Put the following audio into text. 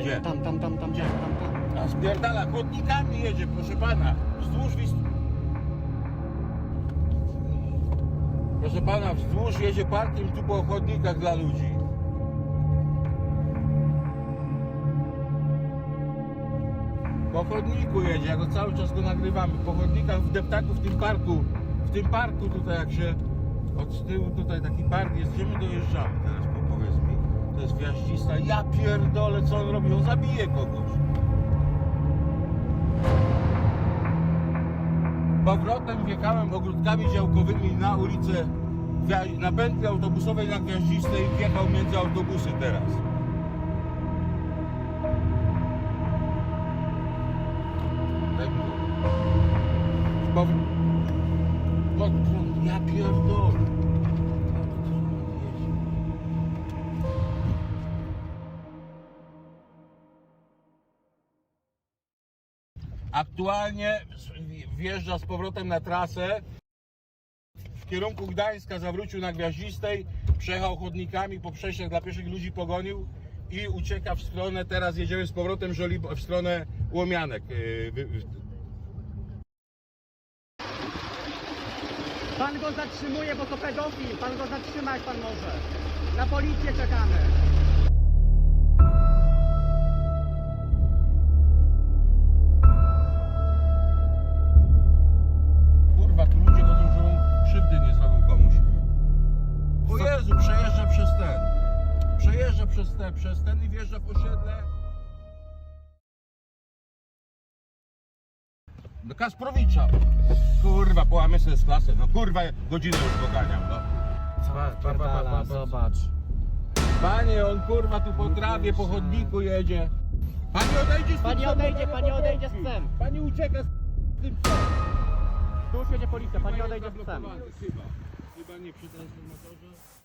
Gdzie? Tam, tam, tam, tam, gdzie? Tam, tam. A spierdala, chodnikami jedzie, proszę pana. Wzdłuż wis... Proszę pana, wzdłuż jedzie parking tu po chodnikach dla ludzi. Po chodniku jedzie, ja go cały czas go nagrywamy. Po chodnikach w deptaku w tym parku. W tym parku tutaj jak się od tyłu tutaj taki park jest, gdzie my dojeżdżamy teraz, po-. To jest wjaździsta. Ja pierdolę, co on robi? On zabije kogoś. Powrotem wjechałem ogródkami działkowymi na ulicę, na pętli autobusowej na Gwiaździstej wjechał między autobusy teraz. Tak było. Pod prąd, ja pierdolę. Aktualnie wjeżdża z powrotem na trasę. W kierunku Gdańska zawrócił na Gwiaździstej, przejechał chodnikami po przejściach dla pieszych ludzi pogonił i ucieka w stronę, teraz jedziemy z powrotem Żolib w stronę Łomianek. Wy- Pan go zatrzymuje, bo to pedofil. Pan go zatrzyma, jak pan może. Na policję czekamy. Jezu, przejeżdża przez ten. Przejeżdża przez ten, przez ten i wjeżdża w osiedle. Do Kasprowicza. Kurwa, połamy sobie z klasy. No kurwa, godzinę już doganiam, no. Zobacz. Panie, on kurwa tu po trawie, po chodniku jedzie. Pani odejdzie z tym Pani psem, odejdzie, pani odejdzie z psem. Pani ucieka z tym psem. Tu już jedzie policja, pani odejdzie z psem. Chyba. Chyba nie przy transformatorze.